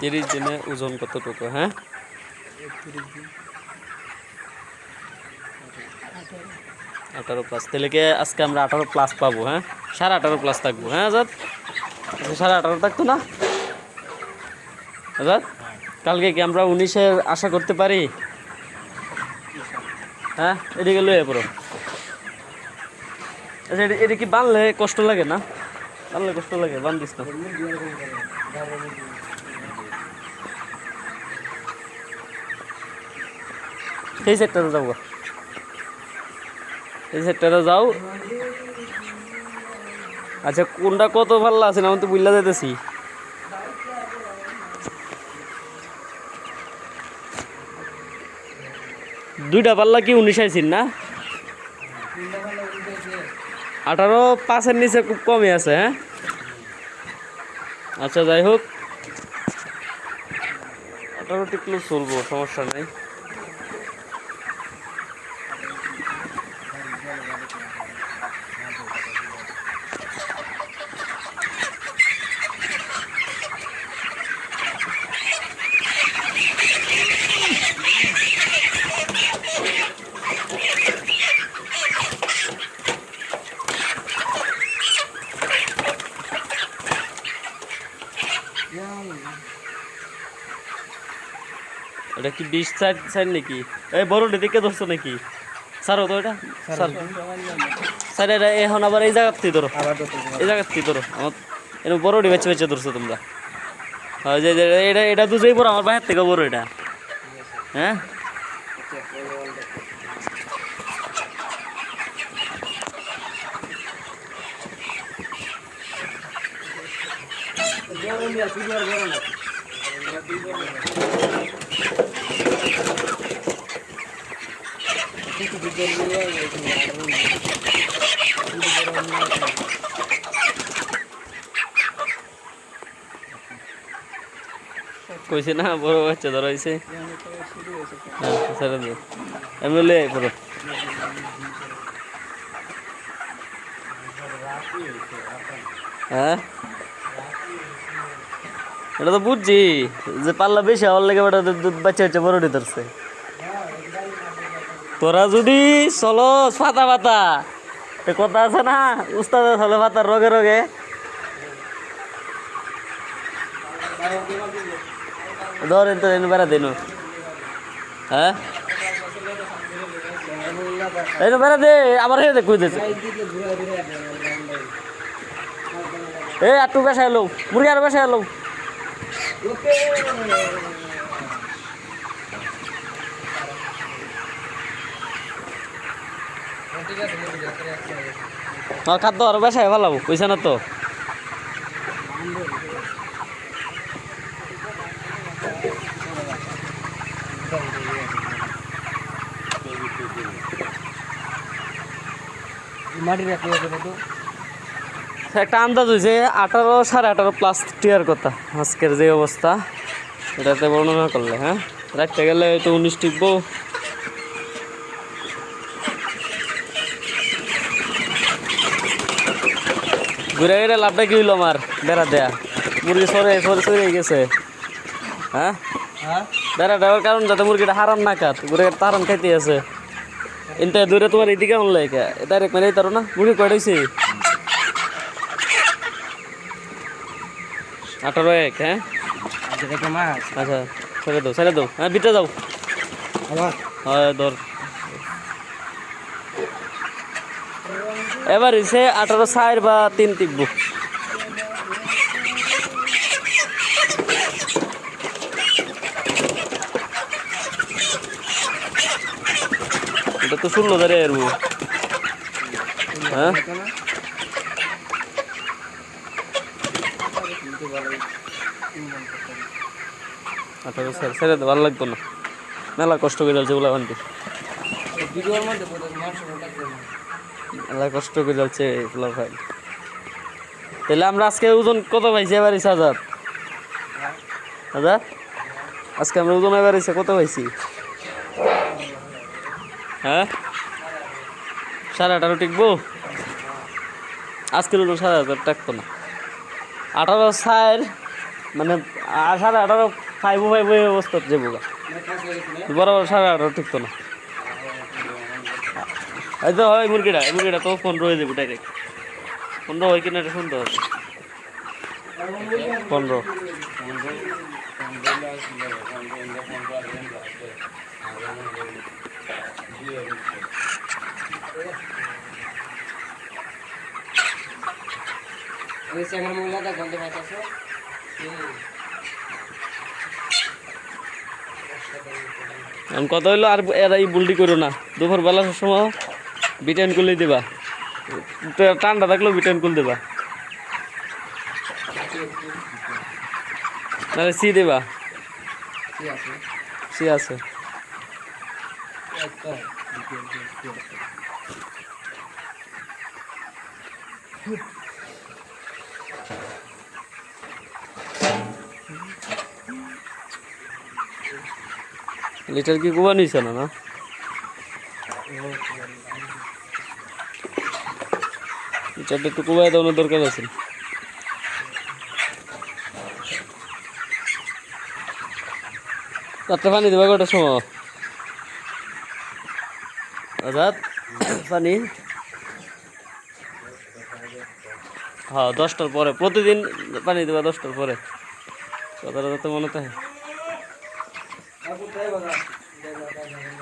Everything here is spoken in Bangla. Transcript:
তিরিশ দিনে ওজন কতটুকু হ্যাঁ? আঠারো প্লাস তাহলে আজকে আমরা আঠারো প্লাস পাবো হ্যাঁ? সাড়ে আঠারো প্লাস থাকব হ্যাঁ আজাদ? আজকে সাড়ে আঠারো থাকতো না? আজাদ? কালকে কি আমরা উনিশের আশা করতে পারি? হ্যাঁ এদিকে লয়ে পড়ো। আচ্ছা এটা কি বানলে কষ্ট লাগে না? বানলে কষ্ট লাগে বান্ধিস না। সেই সেক্টরে যাব এই সেক্টরে যাও। আচ্ছা কোনটা কত ভালো আছে না, আমি তো বুঝলা যেতেছি দুইটা পাল্লা কি উনিশ আইসিন না? আঠারো পাঁচের নিচে খুব কমই আছে হ্যাঁ? আচ্ছা যাই হোক। আঠারো টিকলো চলবো সমস্যা নাই। এটা কি বিশ সাইড সাইড নাকি? এই বড় দিকে ধরছো নাকি? সারো তো এটা সার স্যার এটা এখন আবার এই জায়গার থেকে ধরো এই জায়গার থেকে ধরো। আমার এটা বড় বেছে বেছে ধরছো তোমরা। হ্যাঁ এটা এটা দুজেই বড় আমার বাইরের থেকে বড় এটা। হ্যাঁ? কইছে না বড় বাচ্চা ধরা হয়েছে হ্যাঁ দে। এমনি লে পুরো। হ্যাঁ? এটা তো বুঝছি যে পাল্লা বেশি হওয়ার লেগে ওটা বাচ্চা হচ্ছে বড় ধরছে। তোরা যদি চলো পাতা পাতা তো কথা আছে না? উস্তাদ চলে পাতা রোগে রোগে। ধরেন তো এনে বেড়া দিন। হ্যাঁ? এই বেড়া দে, আবার হে দেখ কইতেছে এই আটু বেসা এলো, মুরগি আর বেসা এলো। খাদ্য আর বেসায় ভালো কইছে না তো? মাটির হবে তো একটা আন্দাজ হয়েছে আঠারো সাড়ে আঠারো প্লাস টিয়ার কথা। আজকের যে অবস্থা এটাতে বর্ণনা করলে হ্যাঁ? রাখতে গেলে হয়তো উনিশ টিকবো। ঘুরে ঘুরে লাভটা কি হইল আমার? বেড়া দেয়া। মুরগি সরে সরে সরে গেছে। হ্যাঁ? হ্যাঁ? বেড়া দেওয়ার কারণ যাতে মুরগিটা হারাম না খাত ঘুরে তো হারাম খাইতে আছে। এনতে দূরে তোমার এদিকে আনলে ডাইরেক্ট মেরে তারো না? মুরগি কয়টা হয়েছে আঠারো এক হ্যাঁ? আচ্ছা ছেড়ে দাও ছেড়ে দাও। হ্যাঁ বিটে যাও। হয় ধর। এবার হচ্ছে আঠারো চার বা তিন টিকবো এটা তো ষোলো ধরে এরবো হ্যাঁ? আঠারো স্যার দে, ভালো লাগতো না। মেলা কষ্ট করে যাচ্ছে ওগুলা মেলা কষ্ট করে যাচ্ছে ভাই। তাহলে আমরা আজকে ওজন কত পাইছি এবার হাজার হাজার আজকে আমরা ওজন এবার কত পাইছি? হ্যাঁ? সাড়ে আঠারো টিকবো আজকের ওজন সাড়ে হাজার, টাকতো না। আঠারো সার মানে সাড়ে আঠারো ফাইভ ফাইভ অবস্থা যাব গা বরাবর সাড়ে আঠারো ঠিক তো না। এই তো হয় মুরগিটা, এই মুরগিটা তো পনেরো হয়ে যাবে ডাইরেক্ট পনেরো হয় কিনা এটা শুনতে হবে। পনেরো ওই সেখানে মহিলাটা গন্ধ পাইতেছে? এখন কথা হইল আর এরা এই বুলটি করো না। দুপুর বেলা সময় বিটাইন করলেই দেবা ঠান্ডা থাকলেও বিটাইন করলে দেবা। নাহলে সি দেবা। সি আছে। একটা লিটার কি কুবা নিছে না না? লিটারটা একটু কুবাই দেওয়ানোর দরকার আছে? রাত্রে পানি দেবা কটার সময়? আজাদ, পানি? হ্যাঁ দশটার পরে। প্রতিদিন পানি দেবা দশটার পরে। কথাটা তো মনে থাকে। Aku tahu, Bang.